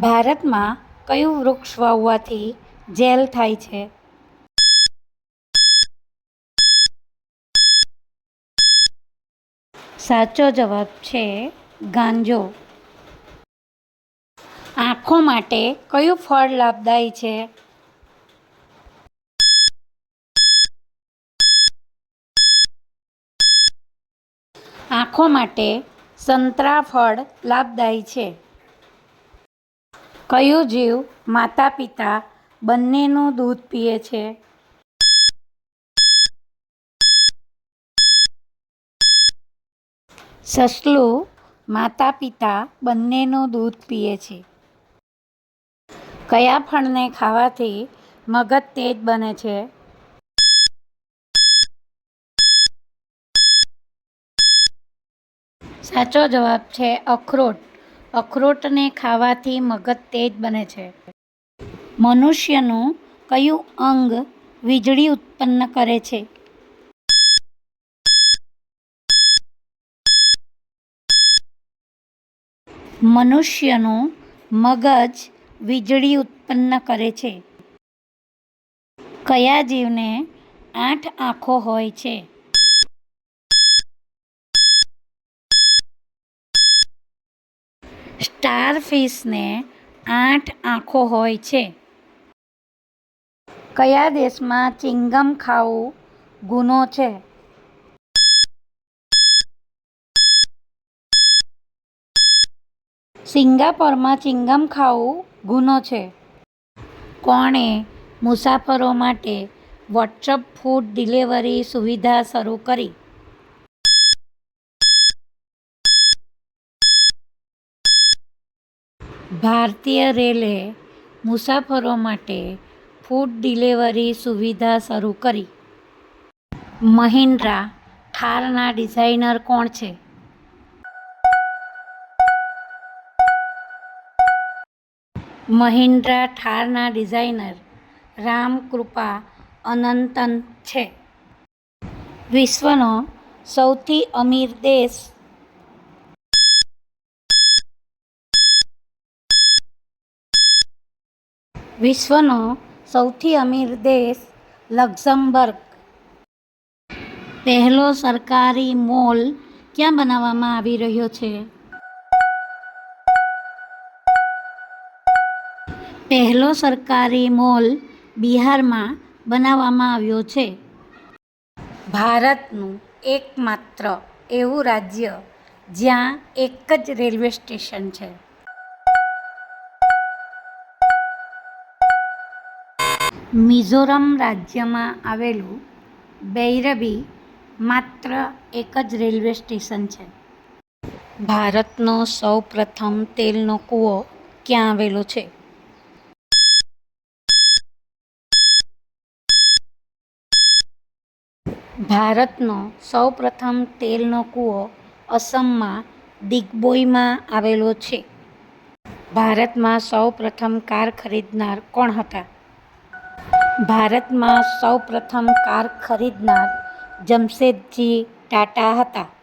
ભારતમાં કયું વૃક્ષ વાવવાથી જેલ થાય છે? સાચો જવાબ છે ગાંજો. આંખો માટે કયું ફળ લાભદાયી છે? આંખો માટે સંતરા ફળ લાભદાયી છે. કયો જીવ માતા પિતા બંનેનું દૂધ પીએ છે? સસલું માતા પિતા બંનેનું દૂધ પીએ છે. કયા ફળને ખાવાથી મગજ તેજ બને છે? સાચો જવાબ છે અખરોટ. અખરોટને ખાવાથી મગજ તેજ બને છે. મનુષ્યનું કયું અંગ વીજળી ઉત્પન્ન કરે છે? મનુષ્યનું મગજ વીજળી ઉત્પન્ન કરે છે. કયા જીવને આઠ આંખો હોય છે? સ્ટારફિશને આઠ આંખો હોય છે. કયા દેશમાં ચિંગમ ખાવું ગુનો છે? સિંગાપોરમાં ચિંગમ ખાવું ગુનો છે. કોણે મુસાફરો માટે વોટ્સઅપ ફૂડ ડિલિવરી સુવિધા શરૂ કરી? ભારતીય રેલે મુસાફરો માટે ફૂડ ડિલિવરી સુવિધા શરૂ કરી. મહિન્દ્રા, થારના ડિઝાઇનર કોણ છે? મહિન્દ્રા, થારના ડિઝાઇનર રામકૃપા અનંતન છે. વિશ્વનો સૌથી અમીર દેશ વિશ્વનો સૌથી અમીર દેશ લક્ઝમબર્ગ. પહેલો સરકારી મોલ ક્યાં બનાવવામાં આવી રહ્યો છે? પહેલો સરકારી મોલ બિહારમાં બનાવવામાં આવ્યો છે. ભારતનું એકમાત્ર એવું રાજ્ય જ્યાં એક જ રેલવે સ્ટેશન છે. મિઝોરમ રાજ્યમાં આવેલું બૈરબી માત્ર એક જ રેલવે સ્ટેશન છે. ભારતનો સૌ પ્રથમ તેલનો કૂવો ક્યાં આવેલો છે? ભારતનો સૌ પ્રથમ તેલનો કૂવો અસમમાં દિગ્બોઈમાં આવેલો છે. ભારતમાં સૌ પ્રથમ કાર ખરીદનાર કોણ હતા? ભારતમાં સૌ પ્રથમ કાર ખરીદનાર જમશેદજી ટાટા હતા.